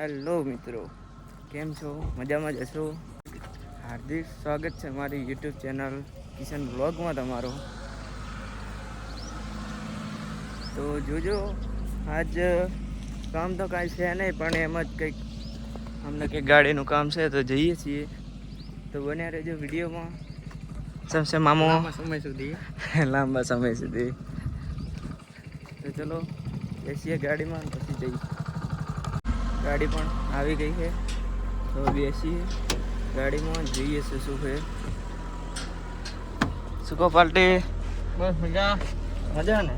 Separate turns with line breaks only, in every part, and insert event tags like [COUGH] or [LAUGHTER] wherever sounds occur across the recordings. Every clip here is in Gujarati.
હેલો મિત્રો કેમ છો? મજામાં જ હશો? હાર્દિક સ્વાગત છે મારી યુટ્યુબ ચેનલ કિશન બ્લોગમાં તમારો. તો જોજો આજ કામ તો કાંઈ છે નહીં પણ એમ જ કંઈક અમને કંઈક ગાડીનું કામ છે તો જઈએ છીએ. તો બન્યા રહેજો વિડીયોમાં. સમસે મામો.
સમય સુધી. [LAUGHS]
લાંબા સમય સુધી. તો ચલો બેસીએ ગાડીમાં પછી જઈએ. ગાડી પણ આવી ગઈ છે. તો બેસીએ. ગાડીમાં જોઈએ છે શું છે. સુકો પાલટી
બસ મજા.
મજા ને?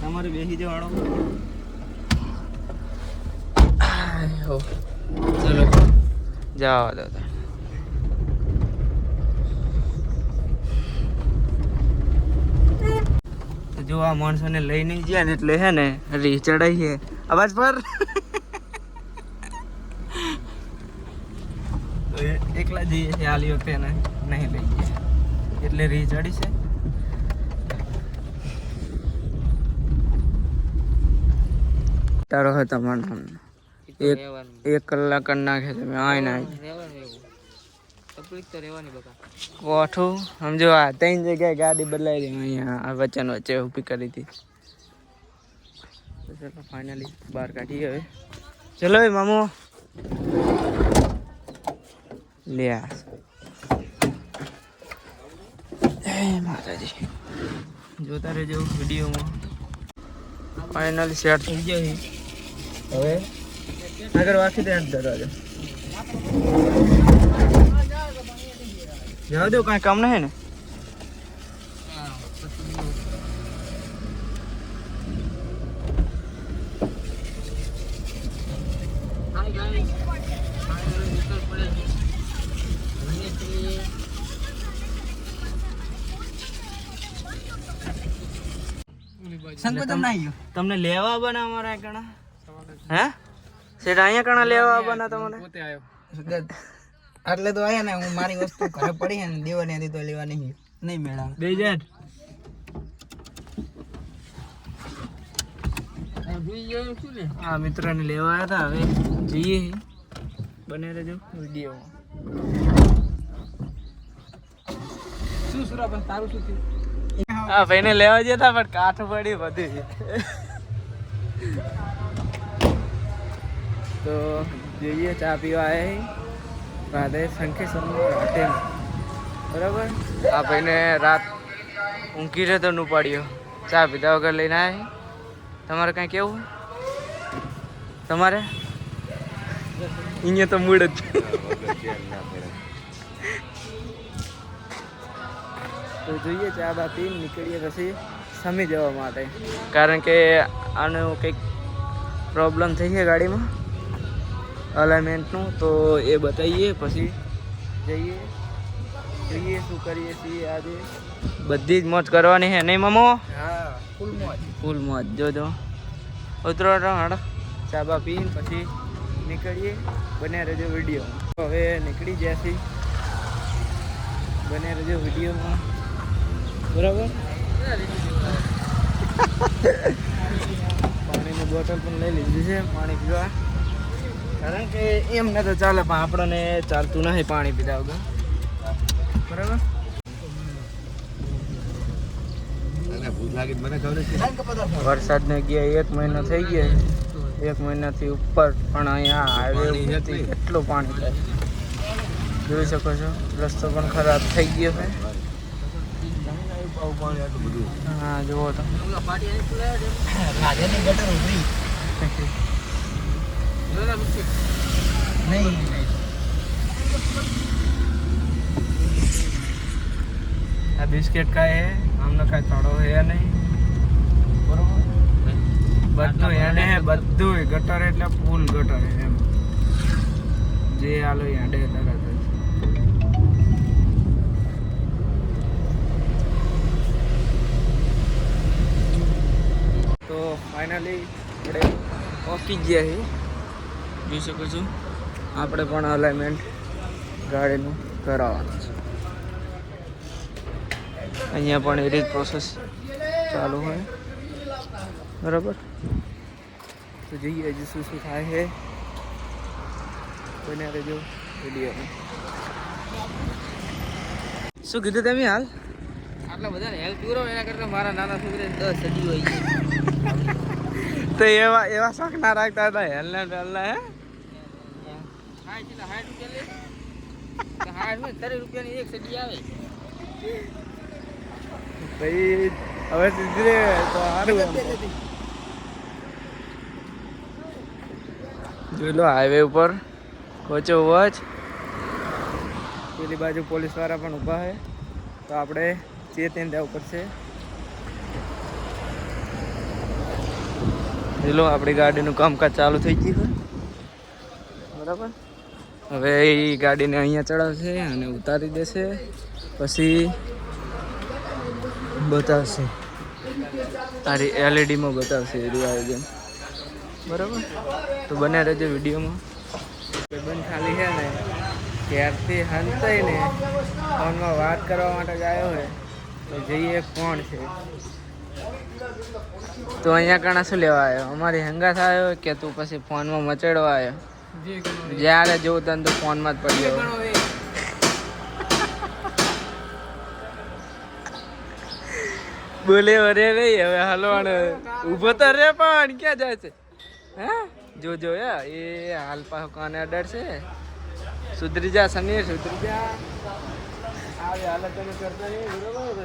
તમારે બેસી જવાનો? ચલો. જવા દો જો આ માણસોને લઈને ગયા ને એટલે હે ને રી ચડાઈ છે. અવાજ [LAUGHS] પર તો એકલા જઈએ છે આલી વખતે એને નહીં લઈ ગયા એટલે રી ચડી છે તારો હતો તમારો એક એક કલાક નાખે છે મેં આય ના
તકલીફ તો રહેવાની બકા.
કોઠું સમજો આ ત્રણ જગ્યાએ ગાડી બદલાઈ રહી અહીંયા આ વચ્ચે વચ્ચે ઊભી કરી હતી. ચલો ફાઇનલી બહાર કાઢીએ હવે ચલો એ મામો. લે માતાજી. જોતા રહેજો વિડીયોમાં. ફાઇનલી સેટ થઈ ગયો હવે આગળ વાંખી દે દરવાજો. જવા દો, કાંઈ કામ નહીં ને
હાય ગાઈસ ફાઇનલી નીકળ પડે છે મને છીએ સંકો તમને
લેવા બના અમારા કણા? હે? સેટ અહીંયા કણા લેવા બના તમને
પોતે આવ્યો એટલે તો આયા ને હું મારી વસ્તુ ઘરે પડી છે ને દેવાની હતી તો લેવા નહીં નહીં મેળા
બે જેટ આ મિત્રને લેવા આવ્યા હતા હવે જઈએ બને રહેજો વીડિયો
શું સુરાબન તારું શું થયું?
હા, ભાઈને લેવા જતા પણ કાઠ પડી વધી. તો જોઈએ ચા પીવા આવ્યા રાધે શંખેશ્વરમાં હોટેલ બરાબર? આ ભાઈને રાત ઊંઘી રહેતો નું પાડ્યો ચા પીધા વગર લઈને આવે તમારે કાંઈ કેવું? તમારે? અહીંયા તો મૂડ જ. તો જોઈએ ચા બા પીને નીકળીએ પછી સમી જવા માટે. કારણ કે આનું કંઈક પ્રોબ્લેમ થઈ છે ગાડીમાં. અલાઇમેન્ટનું તો એ બતાવીએ પછી જઈએ. જોઈએ શું કરીએ છીએ આજે? બધી જ મોજ કરવાની છે નહીં મમો?
હા ફૂલ મોજ.
ફૂલ મોજ જોજો. ઉતરો હાડ ચા બા પીને પછી નીકળીએ. બને રહેજો વીડિયો હવે નીકળી છીએ. બને રહેજો વિડીયોમાં. બરાબર? પાણીની બોટલ પણ લઈ લીધી છે પાણી પીવા. કારણ કે એમને તો ચાલે પણ આપણને ચાલતું નથી પાણી પીધા વગર. બરાબર? વરસાદને ગયા એક મહિનો થઈ ગયો. એક મહિનાથી ઉપર પણ અહીંયા હાઈવે ઉપરથી કેટલું પાણી થાય જોઈ શકો છો રસ્તો પણ ખરાબ થઈ ગયો છે. હા જુઓ તો.
રાજ્યની ગટર ઉભરી નહીં.
આ બિસ્કિટ કાંઈ હે આમને કાંઈ થોડો હે નહીં. બરોબર? બધું એને હે બધું ગટર એટલે ફૂલ ગટર હે એમ. જે આલો યાડે તરત તો ફાઇનલી આપણે પહોંચી ગયા છીએ. જોઈ શકો છો. આપણે પણ અલાઇનમેન્ટ ગાડીનું કરાવવાનું છે. અહીંયા પણ એ રીત પ્રોસેસ ચાલુ હોય. બરાબર? તો જઈએ હજી શું શું થાય છે. કોઈને રહેજો વિડીયોમાં શું કીધું તમે હાલ?
આટલા બધા હેલ્પ પૂરો એના કરતા મારા નાના છોકરાને દસ સદી હોય છે.
તો એવા એવા શોખ ના રાખતા હતા, હેલના પહેલના હે? હવે સુધરે તો સારું જોઈ લો હાઈવે ઉપર. વચ્ચો વચ. પેલી બાજુ પોલીસવાળા પણ ઊભા છે. તો આપણે ચેતન દેવું પડશે. લો, આપણી ગાડીનું કામકાજ ચાલુ થઈ ગયું હોય બરાબર? હવે એ ગાડીને અહીંયા ચડાવશે અને ઉતારી દેશે. પછી બતાવશે. તારી એલઈડીમાં બતાવશે એ રહ્યું આયોજન બરાબર? તો બને રહેજો વિડીયોમાં. બંધ ખાલી છે ને, ત્યારથી હંતાઈ ને ફોનમાં વાત કરવા માટે જ આવ્યો હોય તો જઈએ કોણ છે? તો અહીંયા કણા શું લેવા આવ્યો? અમારી હંગાત આવ્યો કે તું પછી ફોનમાં મચડવા આવ્યો? જ્યારે જોઉં તને તો ફોનમાં જ પડ્યો.
ગયો
બોલે અરે નહીં હવે હાલવાનો. ઊભો તો રે પણ ક્યાં જાય છે? હે? જો જો એ હાલ પાછો કાને અડર છે સુધરી જા સમીર સુધરી જા.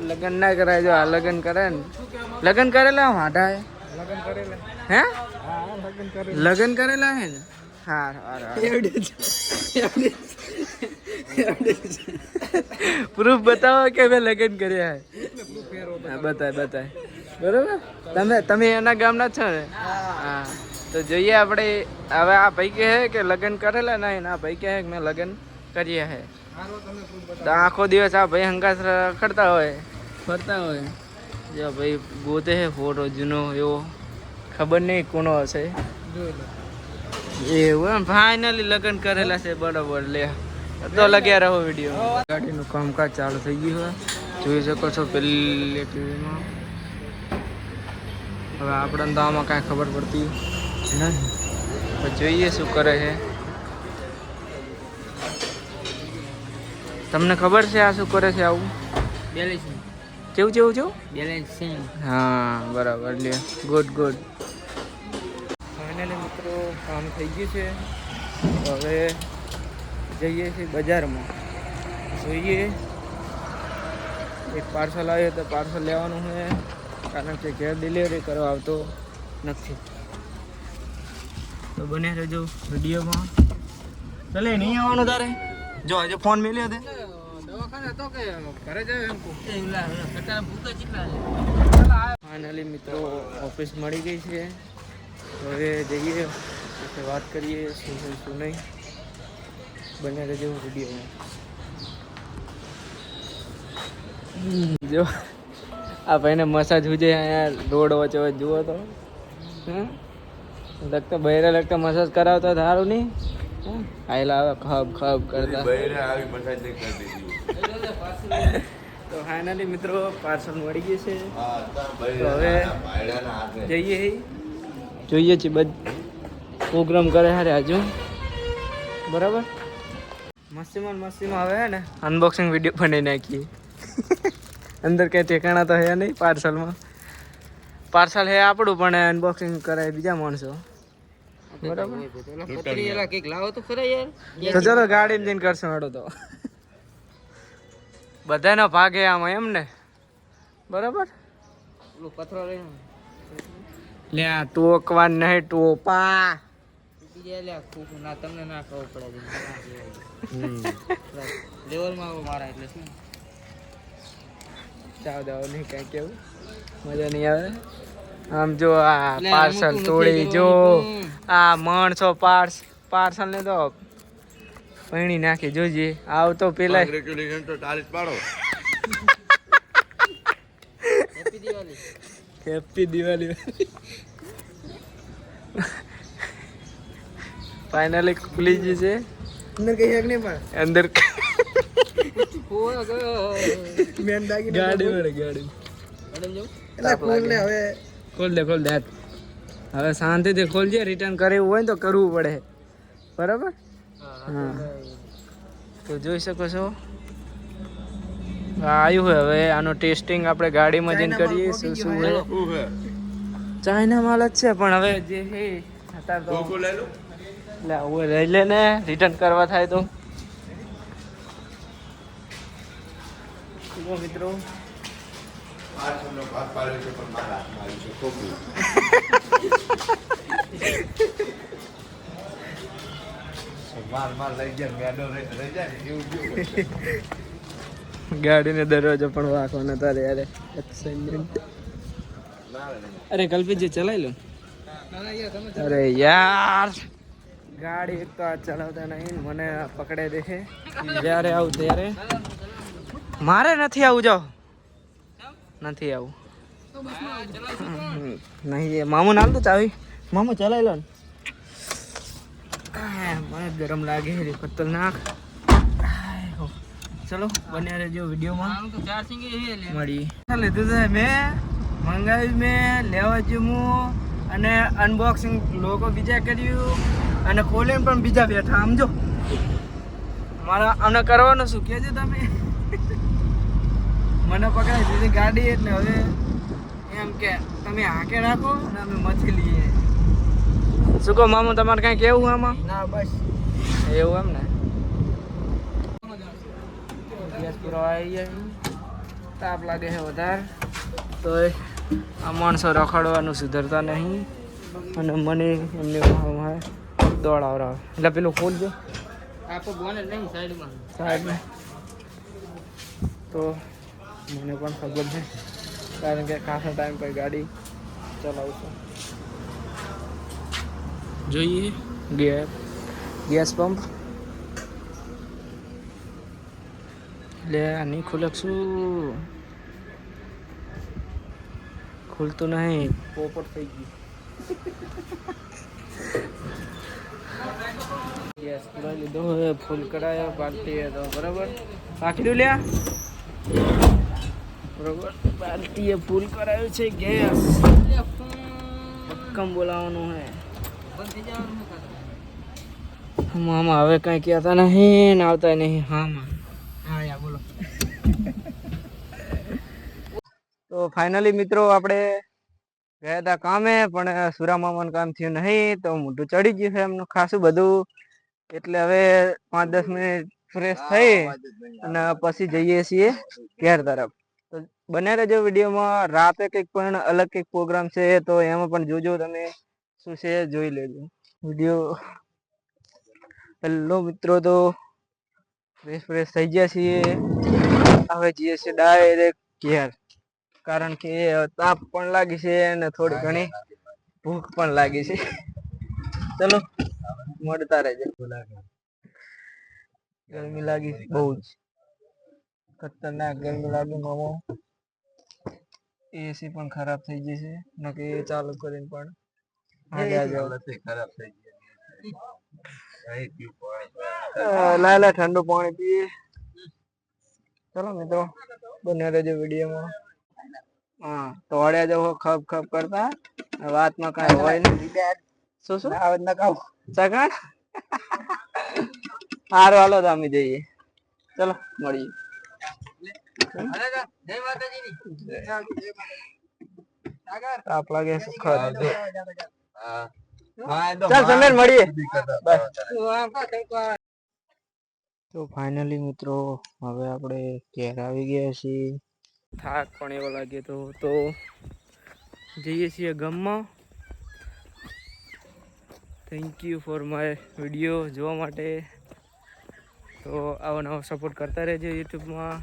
લગન ના કરાય જો આ લગન કરે ને. લગન કરેલા વાંઢા હે
લગન કરેલા.
હે?
લગન
કરેલા. હે ને? હા હા પ્રૂફ બતાવો કે મેં લગન કર્યા હે? બતાય બતાય. બરોબર? તમે તમે એના ગામના છો ને? હા. તો જોઈએ આપણે હવે આ ભાઈ કહે કે લગ્ન કરેલા નહીં ને આ ભાઈ કહે કે મેં લગ્ન કર્યા હે. આખો દિવસ આ ભાઈ હંગાસ રખડતા હોય. ફરતા હોય. જો ભાઈ ગોતે હે ફોટો જૂનો એવો. ખબર નહીં કોનો હશે. એવું એમ ફાઇનલી લગ્ન કરેલા છે બરોબર લે. તો લગ્યા રહો વીડિયો ગાડીનું કામકાજ ચાલુ થઈ ગયું હોય જોઈ શકો છો પેલી ટીવીમાં. હવે આપણને તો આમાં કાંઈ ખબર પડતી નહીં. જોઈએ શું કરે છે. તમને ખબર છે આ શું કરે છે આવું?
બેલેન્સ
કેવું કેવું કેવું
બેલેન્સ
હા બરાબર લે. ગુડ ગુડ ફાઇનલી મિત્રો કામ થઈ ગયું છે. હવે જઈએ છીએ બજારમાં. જોઈએ. એક પાર્સલ આવ્યો તો પાર્સલ લેવાનું છે. કારણ કે ઘેર ડિલિવરી કરવા આવતો નથી. તો બને રહેજો વિડીયોમાં. ચાલે નહીં આવવાનું તારે? જો આજે ફોન મેલ્યો તે.
દવાખાને તો કે ઘરે જાય એમ
ફાઇનલી મિત્રો ઓફિસ મળી ગઈ છે. તો હવે જઈએ સાથે વાત કરીએ શું છે શું નહીં. બને રહેજો વિડીયોમાં. જો આ ભાઈને મસાજ હુજે અહીંયા રોડ વચ્ચે વચ્ચે જુઓ તો. લગતા બહેરે લગતા મસાજ કરાવતા સારું નહીં? આયલા આવે ખબ ખબ કરતા. તો ફાઇનલી મિત્રો પાર્સલ મળી ગયું છે. તો હવે જઈએ. જોઈએ છીએ બધ પ્રોગ્રામ કરે હારે હજુ બરાબર? મસ્તીમાં મસ્તીમાં હવે હે ને. અનબોક્સિંગ વીડિયો બનાવી નાખીએ. અંદર કંઈ ઠેકાણા તો હે નહીં પાર્સલમાં. પાર્સલ હે આપણું પણ અનબોક્સિંગ કરાય બીજા માણસો. બધાનો ભાગ આમ એમ ને બરાબર?
પથરો
લે ટોકવા નહીં ટોપા
બીજા લે ખૂબ ના તમને ના ખબર પડે લેવલમાં મારા એટલે શું?
ચાવ દાવ નહીં કાંઈ કેવું. મજા નહીં આવે. આમ જો આ પાર્સલ તોડી જો. આ માણસો પાર્સ પાર્સલ ને તો પૈણી નાખી જોજે. આવ તો પેલા
happy Diwali
happy Diwali finally ખુલી ગઈ છે.
અંદર કઈ હેક નહીં પણ.
અંદર ગાડી વળે ગાડી. એટલે ખોલ
ને હવે
ખોલ દે ખોલ દે હાથ. હવે શાંતિથી ખોલજે રિટર્ન કરવું હોય ને તો કરવું પડે. બરાબર? હા તો જોઈ શકો છો. આવ્યું હોય હવે આનું ટેસ્ટિંગ આપણે ગાડીમાં જઈને કરીએ શું શું હોય ચાઇના માલ જ છે પણ હવે જે છે અત્યારે તો એટલે હવે લઈ લે ને રિટર્ન કરવા થાય તો. મિત્રો. [LAUGHS] ગાડીને દરવાજો પણ વાંકવાનો તારે યાર એક્સાઇટમેન્ટ અરે કલ્પિતજી ચલાવી લો. અરે યાર, ગાડી તો આ ચલાવતા નહીં, મને પકડે દેખે જ્યારે આવું ત્યારે. મારે નથી આવું જાઓ નથી આવું. નહીં, એ મામુ નામ તો ચાવી. મામો ચલાવી લો મને ગરમ લાગે છે, ખતરનાક. ચલો, બન્યા રહેજો વિડીયોમાં. મળી લીધું છે મેં, મંગાવ્યું મેં, લેવા જમું અને અનબોક્સિંગ લોકો બીજા કર્યું, અને ખોલીને પણ બીજા બેઠા, સમજો. મારા આને કરવાનું શું, કહેજો તમે. મને પકડાઈ દીધી ગાડી, એટલે હવે એમ કે તમે હાકે રાખો અને અમે મથી લઈએ. શું કહો મામુ તમારે કાંઈ કેવું આમાં? ના બસ. એવું એમ ને? ગેસ પૂરો આવી જાય તાપ લાગે છે વધારે. તો આ માણસો રખડવાનું સુધરતા નહીં. અને મને એમને દોડ આવરાવે એટલે પેલું ખોલજો
આપો બોને નહીં સાઈડમાં.
સાહેબને તો મને પણ ખબર છે. કારણ કે ખાસા ટાઈમ પર ગાડી ચલાવશું જોઈએ ગેસ ગેસ પંપ લે આની ખુલક શું ખુલતું નહીં પોપટ થઈ ગયું ગેસ પુરાઈ લીધો હવે ફૂલ કરાયો બાલટી તો બરાબર પાકીડું લ્યા બરોબર? બાલટીએ ફૂલ કરાયું છે ગેસ. કમ બોલાવવાનું હે. મામા હવે કઈ કહેતા નહીં ને આવતા નહીં. હા માં
હા યા બોલો.
તો ફાઇનલી મિત્રો આપણે ગયા હતા કામે પણ સુરા મામાનું કામ થયું નહીં તો મોઢું ચડી ગયું છે એમનું ખાસું બધું. એટલે હવે પાંચ દસ મિનિટ ફ્રેશ થઈ અને પછી જઈએ છીએ ઘેર તરફ. બને રહેજો વિડીયોમાં. રાતે કંઈક પણ અલગ કંઈક પ્રોગ્રામ છે તો એમાં પણ જોજો તમે શું છે જોઈ લેજો. વીડિયો હેલો મિત્રો તો ફ્રેશ ફ્રેશ થઈ ગયા છીએ. હવે જઈએ છીએ ડાયરેક્ટ ઘેર. કારણ કે તાપ પણ લાગી છે અને થોડી ઘણી ભૂખ પણ લાગી છે. ચલો, મળતા રહેજો. ગરમી લાગી બહુ જ. ખતરનાક ગરમી લાગી મામો. એસી પણ ખરાબ થઈ ગઈ છે. નકે એ ચાલુ કરીને પણ હાલ્યા જાવ અ, લા લા ઠંડુ પાણી પીએ. ચલો મિત્રો બને રહેજો વિડીયોમાં. હા તો હળ્યા જવો ખપ ખપ કરતા. વાતમાં કાંઈ હોય નહીં. શું શું?
આવે ન કહું
સગણ હારો હાલો તો અમે જઈએ. ચલો મળીએ.
જય હા
ચાલ સમીર મળીએ. તો ફાઇનલી મિત્રો હવે આપણે ઘેર આવી ગયા છીએ. થાક પણ એવો લાગે તો તો જઈએ છીએ ગામમાં. Thank you for my video જોવા માટે. તો આવો નવો સપોર્ટ કરતા રહેજો યુટ્યુબમાં